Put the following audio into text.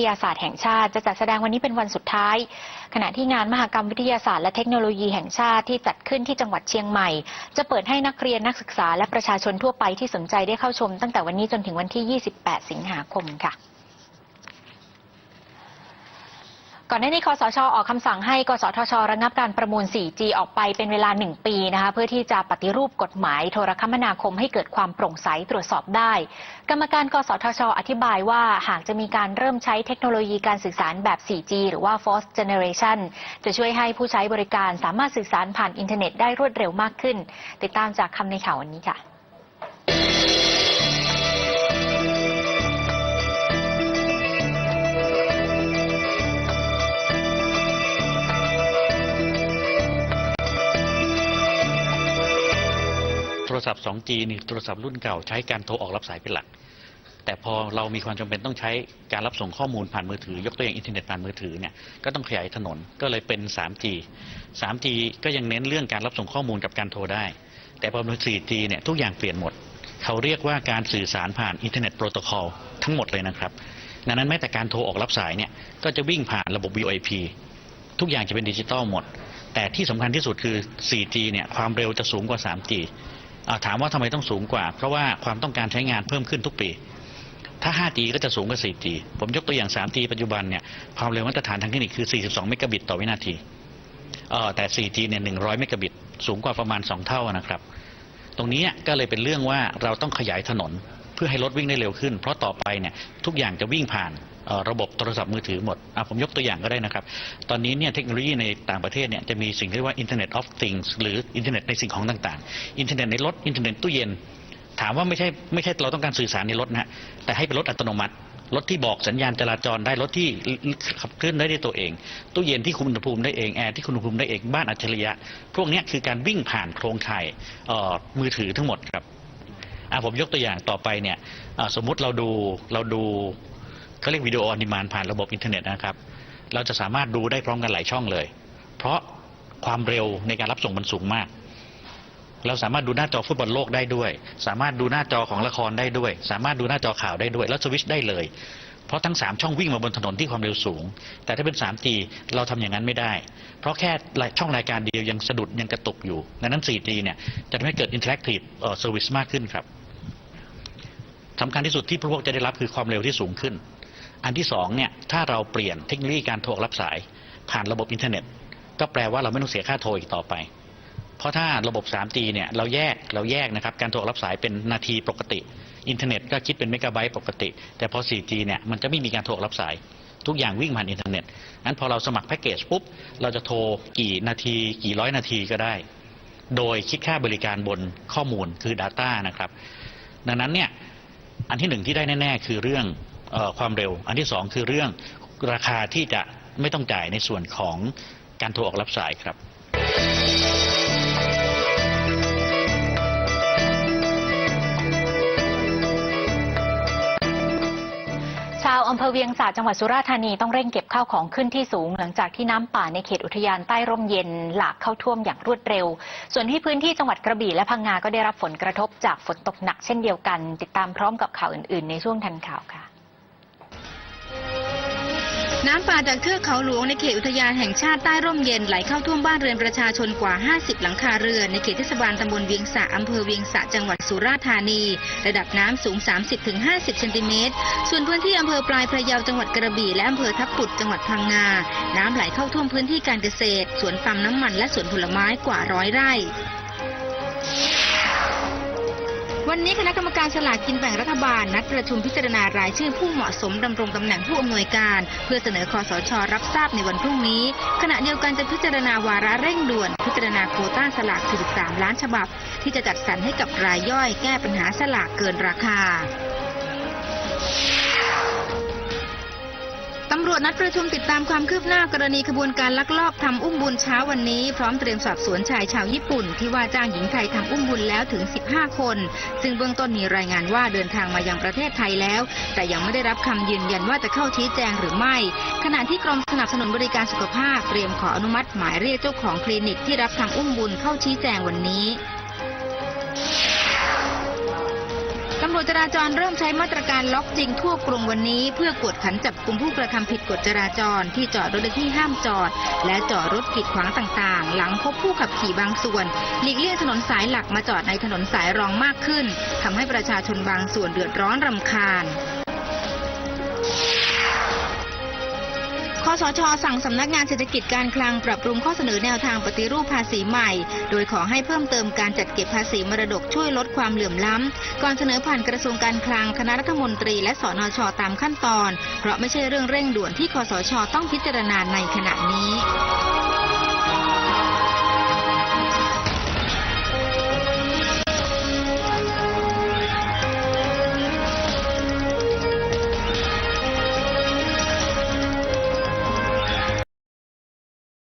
วิทยาศาสตร์แห่งชาติจะจัดแสดงวันนี้เป็นวันสุดท้าย ขณะที่งานมหกรรมวิทยาศาสตร์และเทคโนโลยีแห่งชาติที่จัดขึ้นที่จังหวัดเชียงใหม่ จะเปิดให้นักเรียนนักศึกษาและประชาชนทั่วไปที่สนใจได้เข้าชม ตั้งแต่วันนี้จนถึงวันที่ 28 สิงหาคมค่ะ ก่อนหน้านี้คอสชออกคำสั่งให้กสทช ระงับการประมูล 4G ออกไปเป็นเวลา 1 ปีนะคะเพื่อที่จะปฏิรูปกฎหมายโทรคมนาคมให้เกิดความโปร่งใสตรวจสอบได้ กรรมการกสทช อธิบายว่าหากจะมีการเริ่มใช้เทคโนโลยีการสื่อสารแบบ 4G หรือว่า Fourth Generation จะช่วยให้ผู้ใช้บริการสามารถสื่อสารผ่านอินเทอร์เน็ตได้รวดเร็วมากขึ้น ติดตามจากคำในข่าววันนี้ค่ะ รศัพท์ 2G นี่โทรศัพท์รุ่นเก่าใช้การโทรออกรับสายเป็นหลัก แต่พอเรามีความจำเป็นต้องใช้การรับส่งข้อมูลผ่านมือถือ ยกตัวอย่างอินเทอร์เน็ตผ่านมือถือเนี่ยก็ต้องขยายถนนก็เลยเป็น 3G 3G ก็ยังเน้นเรื่องการรับส่งข้อมูลกับการโทรได้ แต่พอเป็น 4G เนี่ยทุกอย่างเปลี่ยนหมด เขาเรียกว่าการสื่อสารผ่านอินเทอร์เน็ตโปรโตคอลทั้งหมดเลยนะครับดังนั้นแม้แต่การโทรออกรับสายเนี่ยก็จะวิ่งผ่านระบบ VoIP ทุกอย่างจะเป็นดิจิตอลหมด แต่ที่สำคัญที่สุดคือ 4G เนี่ยความเร็วจะสูงกว่า 3G อ่า ถามว่าทำไมต้องสูงกว่า เพราะว่าความต้องการใช้งานเพิ่มขึ้นทุกปี ถ้า 5G ก็จะสูงกว่า 4G ผมยกตัวอย่าง 3G ปัจจุบันเนี่ยความเร็วมาตรฐานทางเทคนิคคือ 42 เมกะบิตต่อวินาทีเออแต่ 4G เนี่ย 100 เมกะบิต สูงกว่าประมาณ 2 เท่านะครับ ตรงนี้ก็เลยเป็นเรื่องว่าเราต้องขยายถนน พื่อให้รถวิ่งได้เร็วขึ้น เพราะต่อไปเนี่ยทุกอย่างจะวิ่งผ่านระบบโทรศัพท์มือถือหมดผมยกตัวอย่างก็ได้นะครับ ตอนนี้เนี่ยเทคโนโลยีในต่างประเทศเนี่ยจะมีสิ่งที่เรียกว่า Internet of Things หรืออินเทอร์เน็ตในสิ่งของต่างๆ อินเทอร์เน็ตในรถ อินเทอร์เน็ตตู้เย็น ถามว่าไม่ใช่ไม่ใช่เราต้องการสื่อสารในรถนะฮะแต่ให้เป็นรถอัตโนมัติ รถที่บอกสัญญาณจราจรได้ รถที่ขับเคลื่อนได้ด้วยตัวเอง ตู้เย็นที่คุมอุณหภูมิได้เอง แอร์ที่คุมอุณหภูมิได้เอง บ้านอัจฉริยะ พวกนี้คือการวิ่งผ่านโครงข่ายมือถือทั้งหมดครับ อะผมยกตัวอย่างต่อไปเนี่ยสมมุติเราดูเราดูเขาเรียกวิดีโอออนดีมานผ่านระบบอินเทอร์เน็ตนะครับ เราจะสามารถดูได้พร้อมกันหลายช่องเลย เพราะความเร็วในการรับส่งมันสูงมาก เราสามารถดูหน้าจอฟุตบอลโลกได้ด้วย สามารถดูหน้าจอของละครได้ด้วย สามารถดูหน้าจอข่าวได้ด้วย แล้วสวิชได้เลย เพราะทั้ง 3 ช่องวิ่งมาบนถนนที่ความเร็วสูง แต่ถ้าเป็น 3G เราทำอย่างนั้นไม่ได้ เพราะแค่ช่องรายการเดียวยังสะดุดยังกระตุกอยู่ดังนั้น 4G เนี่ยจะทำให้เกิด interactive เอ่อ service มากขึ้นครับ สำคัญที่สุดที่ผู้บริโภคจะได้รับคือความเร็วที่สูงขึ้น อันที่สองเนี่ยถ้าเราเปลี่ยนเทคโนโลยีการโทรรับสาย ผ่านระบบอินเทอร์เน็ต ก็แปลว่าเราไม่ต้องเสียค่าโทรอีกต่อไป เพราะถ้าระบบ 3G เนี่ยเราแยกเราแยกนะครับการโทรรับสายเป็นนาทีปกติ อินเทอร์เน็ตก็คิดเป็นเมกะไบต์ปกติ แต่พอ 4G เนี่ยมันจะไม่มีการโทรรับสายทุกอย่างวิ่งผ่านอินเทอร์เน็ตงั้นพอเราสมัครแพ็กเกจปุ๊บ เราจะโทรกี่นาที กี่ร้อยนาทีก็ได้ โดยคิดค่าบริการบนข้อมูลคือ Data นะครับ ดังนั้นเนี่ย อันที่หนึ่งที่ได้แน่ ๆ คือเรื่องออความเร็ว อันที่สองคือเรื่องราคาที่จะไม่ต้องจ่ายในส่วนของการโทรออกรับสายครับาวอำเภอเวียงสาจังหวัดสุราษฎร์ธานีต้องเร่งเก็บข้าวของขึ้นที่สูง หลังจากที่น้ำป่าในเขตอุทยานใต้ร่มเย็นหลากเข้าท่วมอย่างรวดเร็ว ส่วนที่พื้นที่จังหวัดกระบี่และพังงาก็ได้รับผลกระทบจากฝนตกหนักเช่นเดียวกัน ติดตามพร้อมกับข่าวอื่น ๆ ในช่วงทันข่าวค่ะ น้ำป่าจากเทือกเขาหลวงในเขตอุทยานแห่งชาติใต้ร่มเย็นไหลเข้าท่วมบ้านเรือนประชาชนกว่า 50 หลังคาเรือนในเขตเทศบาลตำบลเวียงสะอำเภอเวียงสะจังหวัดสุราษฎร์ธานี ระดับน้ำสูง 30-50 เซนติเมตร ส่วนพื้นที่อำเภอปลายพระเยาจังหวัดกระบี่และอำเภอทับปุดจังหวัดพังงา น้ำไหลเข้าท่วมพื้นที่การเกษตร สวนปาล์มน้ำมันและสวนผลไม้กว่าร้อยไร่ วันนี้คณะกรรมการสลากกินแบ่งรัฐบาล นัดประชุมพิจารณารายชื่อผู้เหมาะสมดำรงตำแหน่งผู้อำนวยการ เพื่อเสนอคอสชรับทราบในวันพรุ่งนี้ ขณะเดียวกันจะพิจารณาวาระเร่งด่วน พิจารณาโคต้าสลาก 43 ล้านฉบับ ที่จะจัดสรรให้กับรายย่อยแก้ปัญหาสลากเกินราคา ตำรวจนัดประชุมติดตามความคืบหน้ากรณีขบวนการลักลอบทำอุ้มบุญเช้าวันนี้ พร้อมเตรียมสอบสวนชายชาวญี่ปุ่น ที่ว่าจ้างหญิงไทยทำอุ้มบุญแล้วถึง 15 คน ซึ่งเบื้องต้นมีรายงานว่าเดินทางมายังประเทศไทยแล้ว แต่ยังไม่ได้รับคำยืนยันว่าจะเข้าชี้แจงหรือไม่ ขณะที่กรมสนับสนุนบริการสุขภาพเตรียมขออนุมัติหมายเรียกเจ้าของคลินิกที่รับทำอุ้มบุญเข้าชี้แจงวันนี้ำรวจจราจรเริ่มใช้มาตรการล็อกจริงทั่วกรุงวันนี้ เพื่อกวดขันจับกลุ่มผู้กระทำผิดกฎจราจรที่จอดรถในที่ห้ามจอด และจอดรถกีดขวางต่างๆ หลังพบผู้ขับขี่บางส่วน หลีกเลี่ยงถนนสายหลักมาจอดในถนนสายรองมากขึ้นทำให้ประชาชนบางส่วนเดือดร้อนรำคาญ สช สั่งสำนักงานเศรษฐกิจการคลังปรับปรุงข้อเสนอแนวทางปฏิรูปภาษีใหม่ โดยขอให้เพิ่มเติมการจัดเก็บภาษีมรดกช่วยลดความเหลื่อมล้ำ ก่อนเสนอผ่านกระทรวงการคลังคณะรัฐมนตรีและสนชตามขั้นตอน เพราะไม่ใช่เรื่องเร่งด่วนที่คสช ต้องพิจารณาในขณะนี้